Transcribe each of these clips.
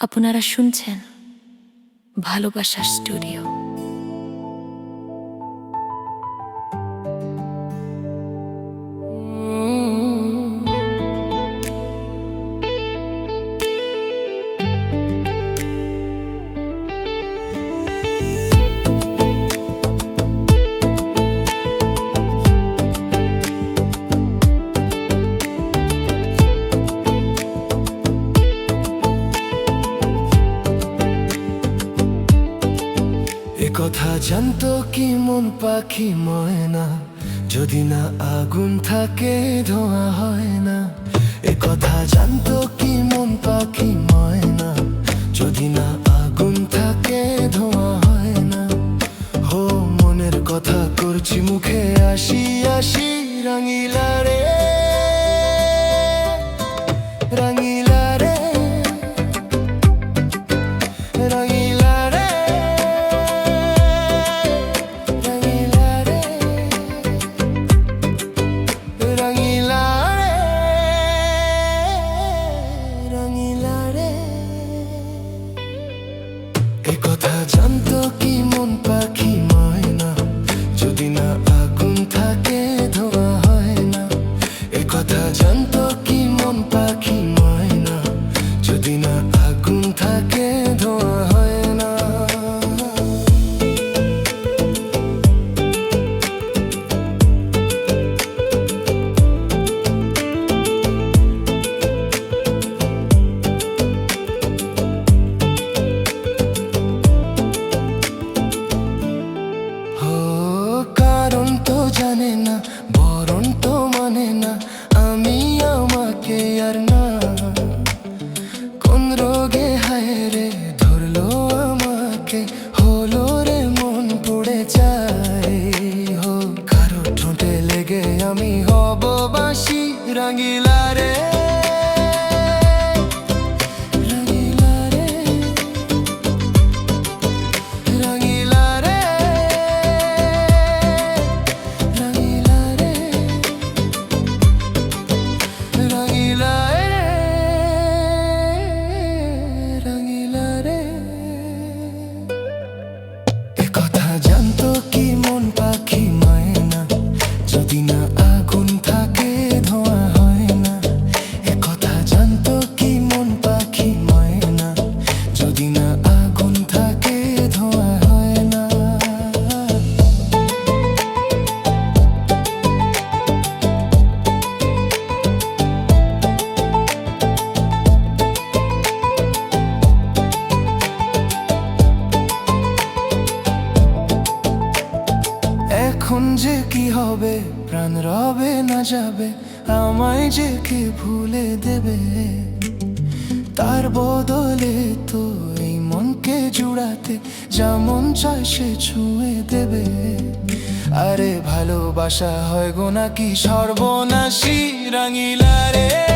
আপনারা শুনছেন ভালোবাসার স্টুডিও। পাখি ময়না, যদি না আগুন থাকে, ধোঁয়া হয় না। এ কথা জানতো কি মন পাখি ময়না, যদি না আগুন থাকে, ধোঁয়া হয় না। হো, মনের কথা করছি মুখে, আসি আসি রাঙিলা রে jumping. হবে, প্রাণ রবে, না যাবে, আমায় যে কে ভুলে দেবে? তার বদলে তো এই মনকে জুড়াতে যেমন চায় সে ছুঁয়ে দেবে। আরে ভালোবাসা হয় গো নাকি সর্বনাশী, রাঙিলা রে।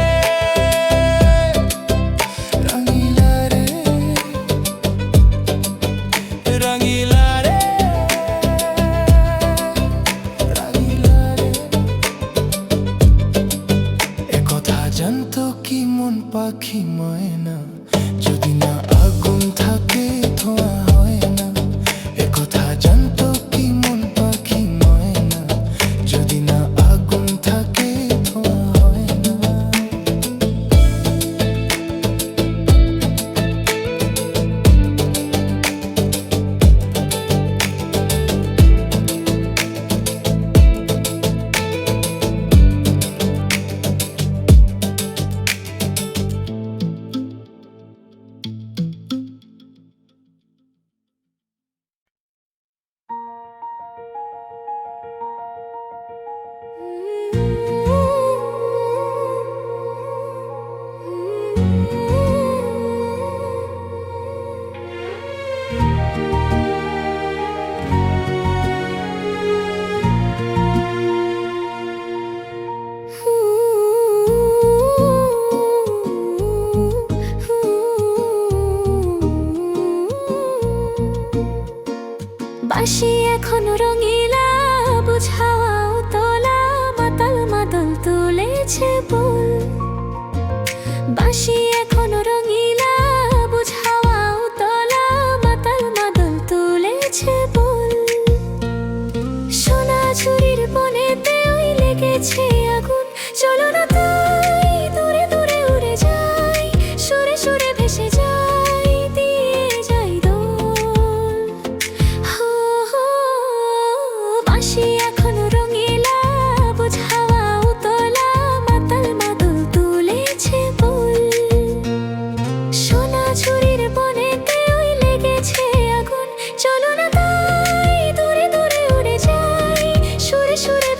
সুরে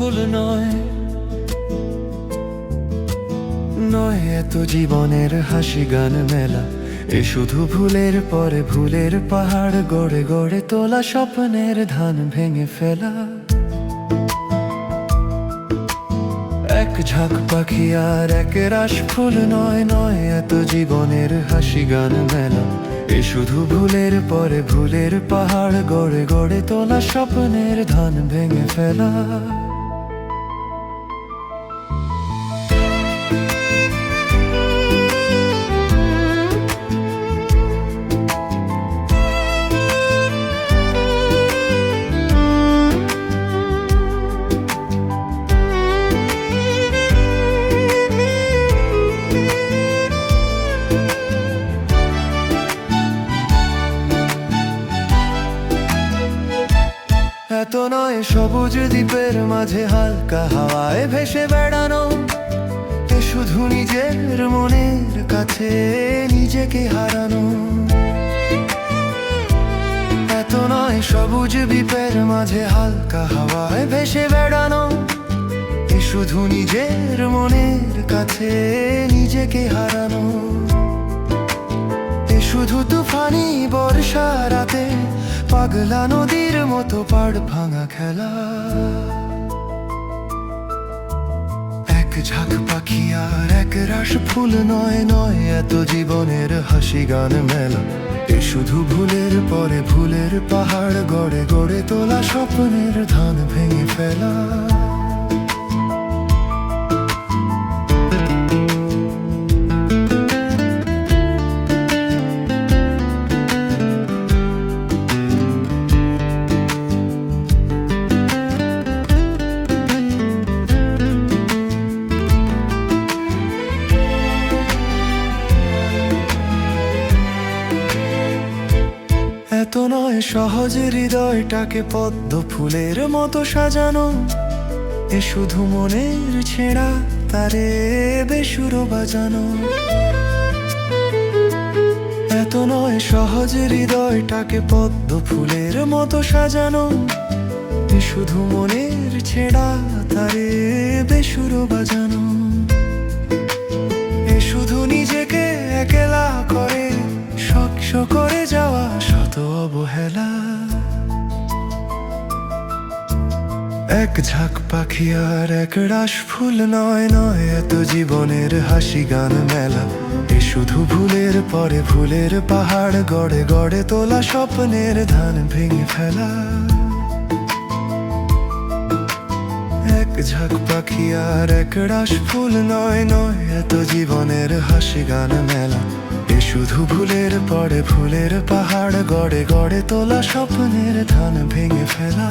ফুল নয়। নয় এত জীবনের হাসি গান মেলা। এ শুধু ভুলের পরে ভুলের পাহাড় গড়ে গড়ে তোলা স্বপ্নের ধান ভেঙে ফেলা। এক ঝাঁক পাখি আর এক রাস ফুল নয় নয় এত জীবনের হাসি গান মেলা। এ শুধু ভুলের পরে ভুলের পাহাড় গড়ে গড়ে তোলা স্বপ্নের ধান ভেঙে ফেলা। নয়, সবুজ দ্বীপের মাঝে হালকা হাওয়ায় ভেসে বেড়ানো। এ শুধু নিজের মনের কাছে নিজেকে হারানো। এত নয়, সবুজ দ্বীপের মাঝে হালকা হাওয়ায় ভেসে বেড়ানো। এ শুধু নিজের মনের কাছে নিজেকে হারানো। এ শুধু তুফানি বর্ষা রাতে পাগলা নদীর মতো পাড় ভাঙা খেলা। এক ঝাঁক পাখি আর এক রাস ফুল নয় নয়, এত জীবনের হাসি গান মেলা। এ শুধু ভুলের পরে ভুলের পাহাড় গড়ে গড়ে তোলা স্বপ্নের ধান ভেঙে ফেলা। এত নয়, সহজ হৃদয়টাকে পদ্ম ফুলের মতো সাজানো। এ শুধু মনের ছেঁড়া, তারে বেসুর বাজানো। এত নয়, সহজ হৃদয়টাকে পদ্ম ফুলের মতো সাজানো। এ শুধু মনের ছেঁড়া, তারে বেসুর বাজানো। এ শুধু নিজেকে একলা করে শক্ষ করে অবহেলা এক ঝাঁক পাখি আর এক রাস ফুল নয় নয়, এত জীবনের হাসি গান মেলা। এ শুধু ভুলের পরে ভুলের পাহাড়, গড়ে গড়ে তোলা স্বপ্নের ধান ভেঙে ফেলা। এক ঝাঁক পাখি আর এক রাস ফুল নয় নয়, এত জীবনের হাসি গান মেলা। শুধু ভুলের পরে ফুলের পাহাড় গড়ে গড়ে তোলা স্বপ্নের ধান ভেঙে ফেলা।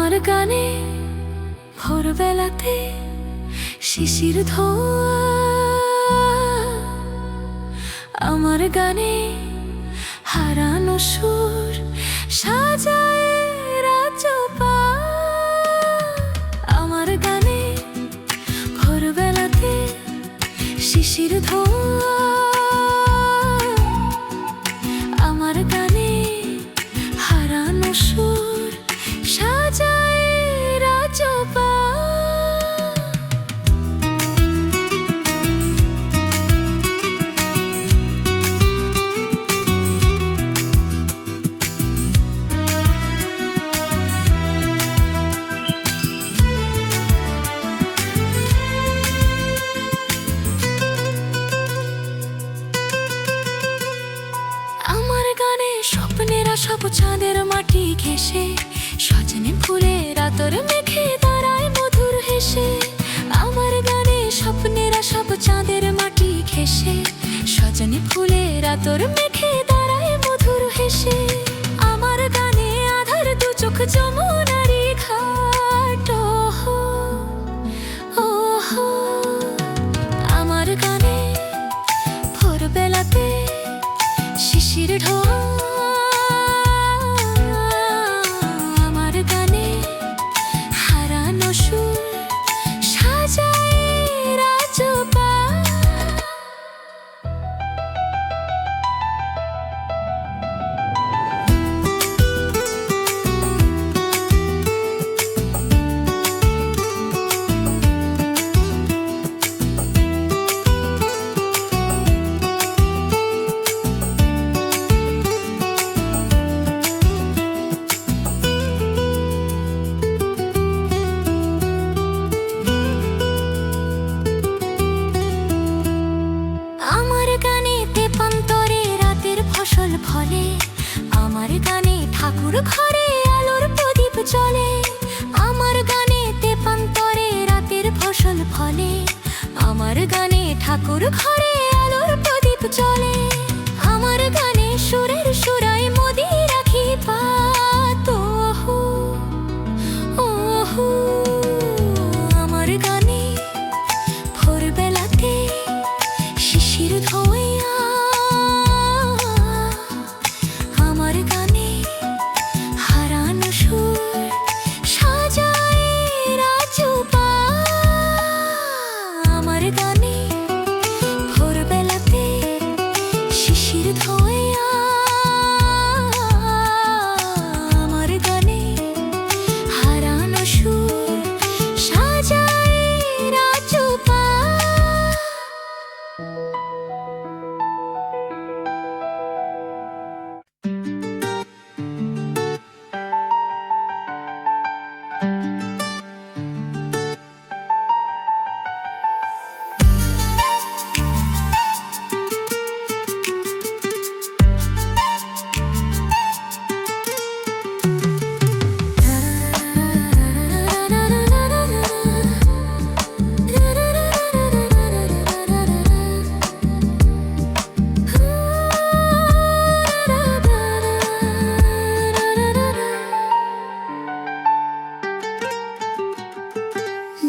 আমার গানে ভোরবেলাতে শিশির ধোয়া। আমার গানে হারানো সুর সাজায় আমার গানে ভোরবেলাতে শিশির ধোয়া।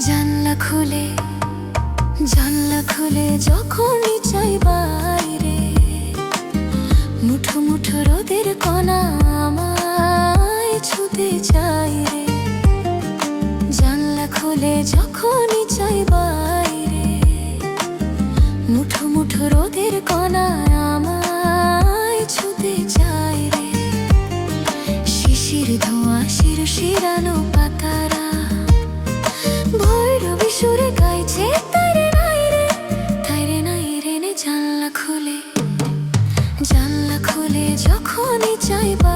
জানলা খুলে জানলা খুলে যখনই চাই বাইরে, মুঠো মুঠো রোদের কণা আমায় ছুতে চাই রে। জানলা খুলে যখনই চাই বাইরে, মুঠো মুঠো রোদের কণা আমায় ছুতে চাই রে। শিশির ধোঁয়া শির শিরানো পাতার চলে যখনই চাইবা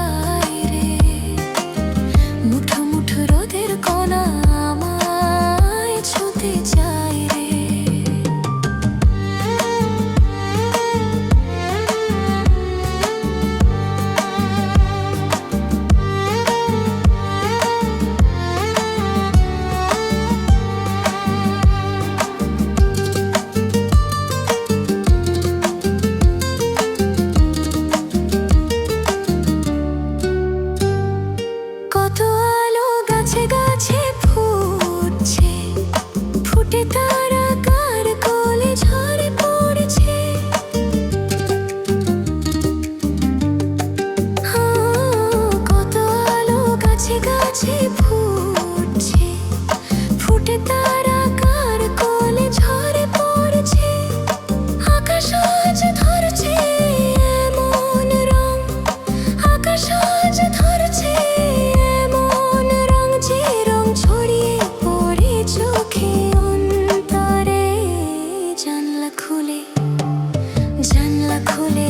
couler.